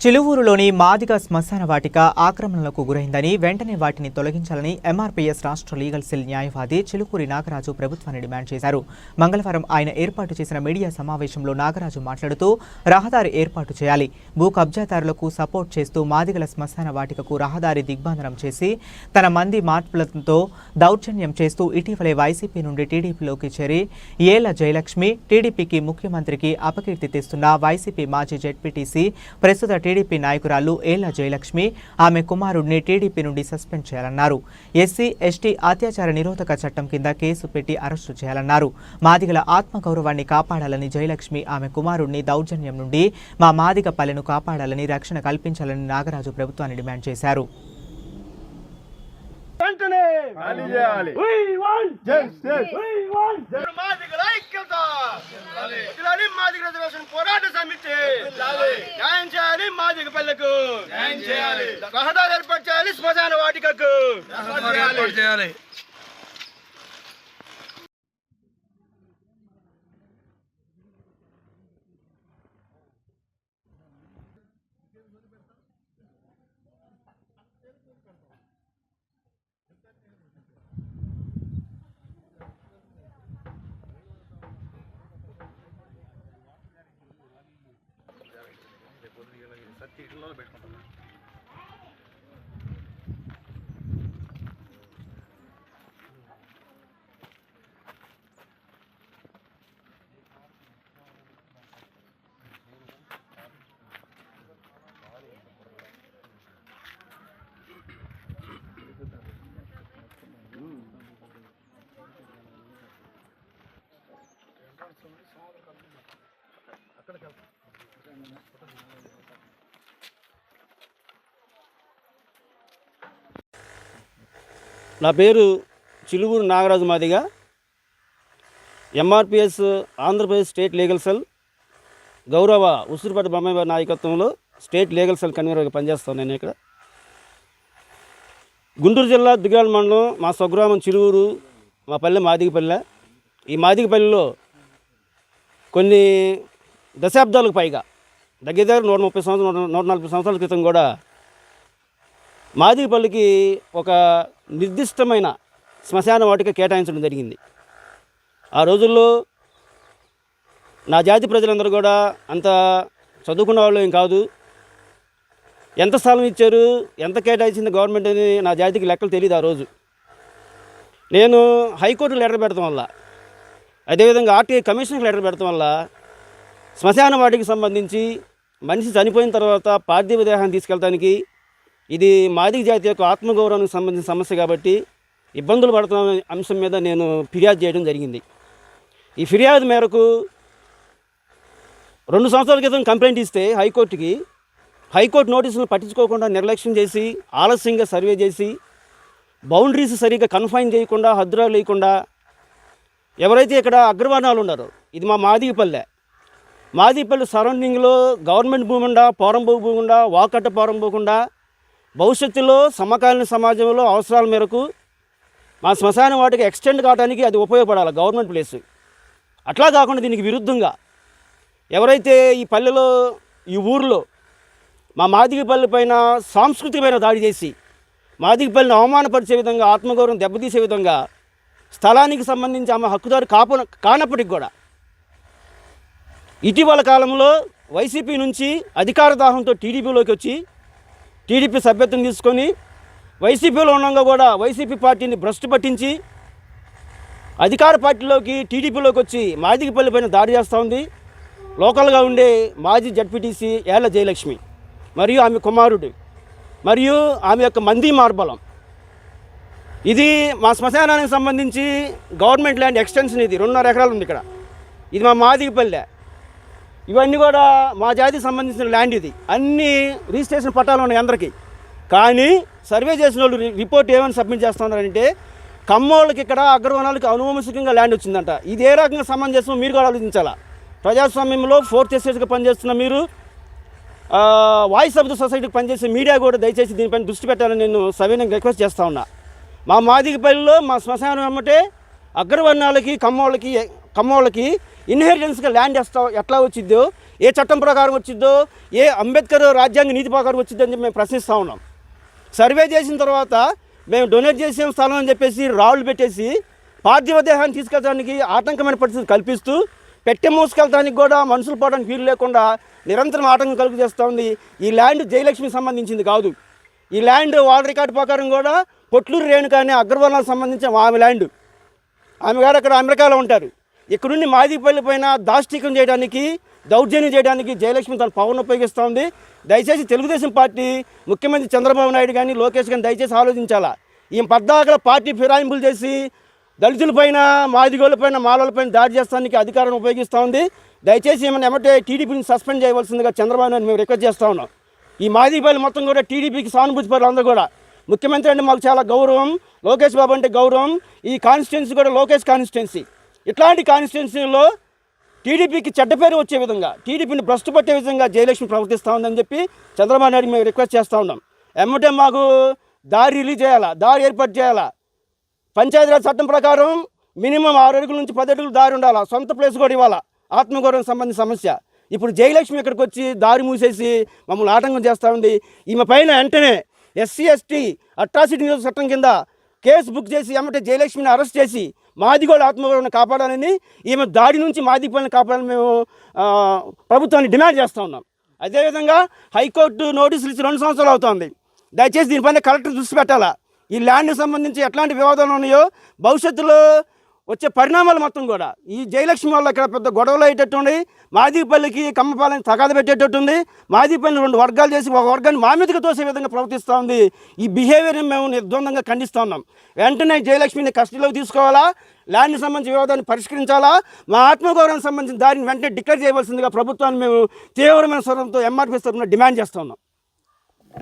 చిలువూరులోని మాదిగ శ్మశాన వాటిక ఆక్రమణలకు గురైందని వెంటనే వాటిని తొలగించాలని ఎంఆర్పీఎస్ రాష్ట్ర లీగల్ సెల్ న్యాయవాది చిలుకూరి నాగరాజు ప్రభుత్వాన్ని డిమాండ్ చేశారు. మంగళవారం ఆయన ఏర్పాటు చేసిన మీడియా సమావేశంలో నాగరాజు మాట్లాడుతూ రహదారి ఏర్పాటు చేయాలి. భూ కబ్జాదారులకు సపోర్ట్ చేస్తూ మాదిగల శ్మశాన వాటికకు రహదారి దిగ్బంధనం చేసి తన మంది మార్పులతో దౌర్జన్యం చేస్తూ ఇటీవలే వైసీపీ నుండి టీడీపీలోకి చేరి ఏల జయలక్ష్మి టీడీపీకి ముఖ్యమంత్రికి అపకీర్తి తెస్తున్న వైసీపీ మాజీ జెడ్పీటీసీ ప్రస్తుత టీడీపీ నాయకురాలు ఏళ్ళ జయలక్ష్మి ఆమె కుమారుడిని టీడీపీ నుండి సస్పెండ్ చేయాలన్నారు. ఎస్సీ ఎస్టీ అత్యాచార నిరోధక చట్టం కింద కేసు పెట్టి అరెస్టు చేయాలన్నారు. మాదిగల ఆత్మగౌరవాన్ని కాపాడాలని జయలక్ష్మి ఆమె కుమారుడిని దౌర్జన్యం నుండి మా మాదిగ పల్లెను కాపాడాలని రక్షణ కల్పించాలని నాగరాజు ప్రభుత్వాన్ని డిమాండ్ చేశారు. వెంటనే ఖాళీ చేయాలి. మాదిగల ఐక్యత. ఇలాని మాదిగ రిజర్వేషన్ పోరాట సమితి. న్యాయం చేయాలి మాదిగ పల్లెకు న్యాయం చేయాలి. రహదారి ఏర్పాటు చేయాలి శ్మశాన వాటికకు. ఏర్పాటు చేయాలి. సత్తి ఇళ్ళలో పెట్టుకుంటున్నాను నా పేరు Chiluvuru Nagaraju Madiga. MRPS Andhra Pradesh state legal cell. గౌరవ ఉసురుపేట బొమ్మ నాయకత్వంలో స్టేట్ లీగల్ సెల్ కన్వీనర్గా పనిచేస్తాను నేను ఇక్కడ. గుంటూరు జిల్లా దిగాల మండలం మా స్వగ్రామం చిలువూరు మా పల్లె మాదిగపల్లె. ఈ మాదిగపల్లెలో కొన్ని దశాబ్దాలకు పైగా దగ్గర దగ్గర నూట ముప్పై సంవత్సరాలు నూట- నలభై సంవత్సరాల క్రితం కూడా మాదిపల్లికి ఒక నిర్దిష్టమైన శ్మశాన వాటిక కేటాయించడం జరిగింది. ఆ రోజుల్లో నా జాతి ప్రజలందరూ కూడా అంత చదువుకున్న వాళ్ళు ఏం కాదు. ఎంత స్థలం ఇచ్చారు ఎంత కేటాయించింది గవర్నమెంట్ అని నా జాతికి లెక్కలు తెలియదు ఆ రోజు. నేను హైకోర్టు లెటర్ పెడతాం వల్ల అదేవిధంగా ఆర్టీఐ కమిషన్కి లెటర్ పెడతాం వల్ల శ్మశాన వాటికి సంబంధించి మనిషి చనిపోయిన తర్వాత పార్థివ దేహాన్ని తీసుకెళ్ళడానికి ఇది మాదిక జాతి యొక్క ఆత్మగౌరవానికి సంబంధించిన సమస్య కాబట్టి ఇబ్బందులు పడుతున్న అంశం మీద నేను ఫిర్యాదు చేయడం జరిగింది. ఈ ఫిర్యాదు మేరకు రెండు సంవత్సరాల క్రితం కంప్లైంట్ ఇస్తే హైకోర్టుకి హైకోర్టు నోటీసులు పట్టించుకోకుండా నిర్లక్ష్యం చేసి ఆలస్యంగా సర్వే చేసి బౌండరీస్ సరిగ్గా కన్ఫైన్ చేయకుండా హద్దురాలు లేకుండా ఎవరైతే ఇక్కడ అగ్రవర్ణాలు ఉన్నారో ఇది మా మాదిగపల్లె మాదిపల్లి సరౌండింగ్లో గవర్నమెంట్ భూమిండా పోరం పోరంబో భూమి ఉండా వాకట్ట పోరంపోకుండా భవిష్యత్తులో సమకాలీన సమాజంలో అవసరాల మేరకు మా శ్మశాన వాటికి ఎక్స్టెండ్ కావడానికి అది ఉపయోగపడాలి గవర్నమెంట్ ప్లేస్. అట్లా కాకుండా దీనికి విరుద్ధంగా ఎవరైతే ఈ పల్లెలో ఈ ఊర్లో మా మాదిగపల్లి పైన సాంస్కృతికమైన దాడి చేసి మాదిగపల్లిని అవమానపరిచే విధంగా ఆత్మగౌరవం దెబ్బతీసే విధంగా స్థలానికి సంబంధించి ఆమె హక్కుదారు కాపు కానప్పటికి కూడా ఇటీవల కాలంలో వైసీపీ నుంచి అధికార దాహంతో టీడీపీలోకి వచ్చి టీడీపీ సభ్యత్వం తీసుకొని వైసీపీలో ఉండగా కూడా వైసీపీ పార్టీని భ్రష్టు పట్టించి అధికార పార్టీలోకి టీడీపీలోకి వచ్చి మాదిగపల్లి పైన దాడి చేస్తూ ఉంది. లోకల్గా ఉండే మాజీ జడ్పీటీసీ ఏళ్ళ జయలక్ష్మి మరియు ఆమె కుమారుడు మరియు ఆమె యొక్క మంది మార్బలం. ఇది మా శ్మశానానికి సంబంధించి గవర్నమెంట్ ల్యాండ్ ఎక్స్టెన్షన్ ఇది. రెండున్నర ఎకరాలు ఉంది ఇక్కడ. ఇది మా మాదిగపల్లె. ఇవన్నీ కూడా మా జాతికి సంబంధించిన ల్యాండ్ ఇది. అన్ని రిజిస్ట్రేషన్ పట్టాలు ఉన్నాయి అందరికీ. కానీ సర్వే చేసిన వాళ్ళు రిపోర్ట్ ఏమని సబ్మిట్ చేస్తున్నారంటే కమ్మోళ్ళకి ఇక్కడ అగ్రవనాలకి అనువంశికంగా ల్యాండ్ వచ్చిందంట. ఇది ఏ రకంగా సమంజసం మీరు కూడా ఆలోచించాలా? ప్రజాస్వామ్యంలో ఫోర్త్ ఎస్టేట్గా పనిచేస్తున్న మీరు వాయిస్ ఆఫ్ ద సొసైటీకి పనిచేసే మీడియా కూడా దయచేసి దీనిపైన దృష్టి పెట్టాలని నేను సవినంగా రిక్వెస్ట్ చేస్తా ఉన్నా. మా మాదిగపల్లిలో మా శ్మశానం ఏమంటే అగ్రవర్ణాలకి కమ్మోళ్ళకి కమ్మోళ్ళకి ఇన్హెరిటెన్స్గా ల్యాండ్ ఎస్తా ఎట్లా వచ్చిద్దో ఏ చట్టం ప్రకారం వచ్చిద్దో ఏ అంబేద్కర్ రాజ్యాంగ నీతి ప్రకారం వచ్చిద్దో అని చెప్పి మేము ప్రశ్నిస్తూ ఉన్నాం. సర్వే చేసిన తర్వాత మేము డొనేట్ చేసే స్థలం అని చెప్పేసి రాళ్ళు పెట్టేసి పార్థివ దేహాన్ని తీసుకెళ్ళడానికి ఆటంకమైన పరిస్థితి కల్పిస్తూ పెట్టె మోసుకెళ్ళడానికి కూడా మనుషులు పోవడానికి వీలు లేకుండా నిరంతరం ఆటంకం కలుగు చేస్తూ ఉంది. ఈ ల్యాండ్ జయలక్ష్మికి సంబంధించింది కాదు. ఈ ల్యాండ్ వాళ్ళ రికార్డు ప్రకారం కూడా పొట్లూరు రేణుకాని అగ్రవర్ణాలకు సంబంధించిన ఆమె ల్యాండ్. ఆమె గారు అక్కడ అమెరికాలో ఉంటారు. ఇక్కడుండి మాదిపల్లి పైన దాష్టికం చేయడానికి దౌర్జన్యం చేయడానికి జయలక్ష్మి తన పవర్ను ఉపయోగిస్తోంది దయచేసి తెలుగుదేశం పార్టీ ముఖ్యమంత్రి చంద్రబాబు నాయుడు కానీ లోకేష్ కానీ దయచేసి ఆలోచించాలా? ఈ పద్దాకల పార్టీ ఫిరాయింపులు చేసి దళితులపైన మాదిగోళ్ళపైన మాలలపైన దాడి చేస్తానికి అధికారం ఉపయోగిస్తోంది దయచేసి ఏమైనా ఎమ్మటే టీడీపీని సస్పెండ్ చేయవలసిందిగా చంద్రబాబు నాయుడు మేము రిక్వెస్ట్ చేస్తా ఉన్నాం. ఈ మాదిపల్లి మొత్తం కూడా టీడీపీకి సానుభూతి పరులు అందరూ కూడా. ముఖ్యమంత్రి అంటే మాకు చాలా గౌరవం లోకేష్ బాబు అంటే గౌరవం ఈ కాన్స్టిట్యున్సీ కూడా లోకేష్ కాన్స్టిట్యున్సీ. ఇట్లాంటి కాన్స్టిట్యున్సీలో టీడీపీకి చెడ్డ పేరు వచ్చే విధంగా టీడీపీని భ్రష్టు పట్టే విధంగా జయలక్ష్మి ప్రవర్తిస్తూ ఉందని చెప్పి చంద్రబాబు నాయుడు మేము రిక్వెస్ట్ చేస్తూ ఉన్నాం. ఎమ్మటే మాకు దారి రిలీజ్ చేయాలా? దారి ఏర్పాటు చేయాలా? పంచాయతీరాజ్ చట్టం ప్రకారం మినిమం ఆరు అడుగుల నుంచి పది అడుగులు దారి ఉండాలా? సొంత ప్లేస్ కూడా ఇవ్వాలా? ఆత్మగౌరవం సంబంధించిన సమస్య. ఇప్పుడు జయలక్ష్మి ఇక్కడికి వచ్చి దారి మూసేసి మమ్మల్ని ఆటంకం చేస్తూ ఉంది. ఈమె పైన వెంటనే ఎస్సీ ఎస్టీ అట్రాసిటీ నిరోధక చట్టం కింద కేసు బుక్ చేసి ఎమ్మటే జయలక్ష్మిని అరెస్ట్ చేసి మాదిగోళ్ళ ఆత్మగౌరవాన్ని కాపాడాలని ఈమె దాడి నుంచి మాదిగోళ్ళని కాపాడాలని మేము ప్రభుత్వాన్ని డిమాండ్ చేస్తూ ఉన్నాం. అదేవిధంగా హైకోర్టు నోటీసులు ఇచ్చి రెండు సంవత్సరాలు అవుతోంది. దయచేసి దీనిపైన కలెక్టర్ దృష్టి పెట్టాలా? ఈ ల్యాండ్కి సంబంధించి ఎట్లాంటి వివాదాలు ఉన్నాయో భవిష్యత్తులో వచ్చే పరిణామాలు మొత్తం కూడా. ఈ జయలక్ష్మి వల్ల ఇక్కడ పెద్ద గొడవలు అయ్యేటట్టుంది మాదిపల్లికి కమ్మపాలని తగాద పెట్టేటట్టుంది మాదిపల్లిని రెండు వర్గాలు చేసి ఒక వర్గాన్ని మా మీదకి తోసే విధంగా ప్రవర్తిస్తూ ఉంది. ఈ బిహేవియర్ని మేము నిర్ద్వందంగా ఖండిస్తూ ఉన్నాం. వెంటనే జయలక్ష్మిని కస్టడీలోకి తీసుకోవాలా? ల్యాండ్కి సంబంధించిన వివాదాన్ని పరిష్కరించాలా? మా ఆత్మగౌరవం సంబంధించిన దారిని వెంటనే డిక్లేర్ చేయవలసిందిగా ప్రభుత్వాన్ని మేము తీవ్రమైన స్వరంతో ఎంఆర్పీ తరఫున డిమాండ్ చేస్తూ ఉన్నాం.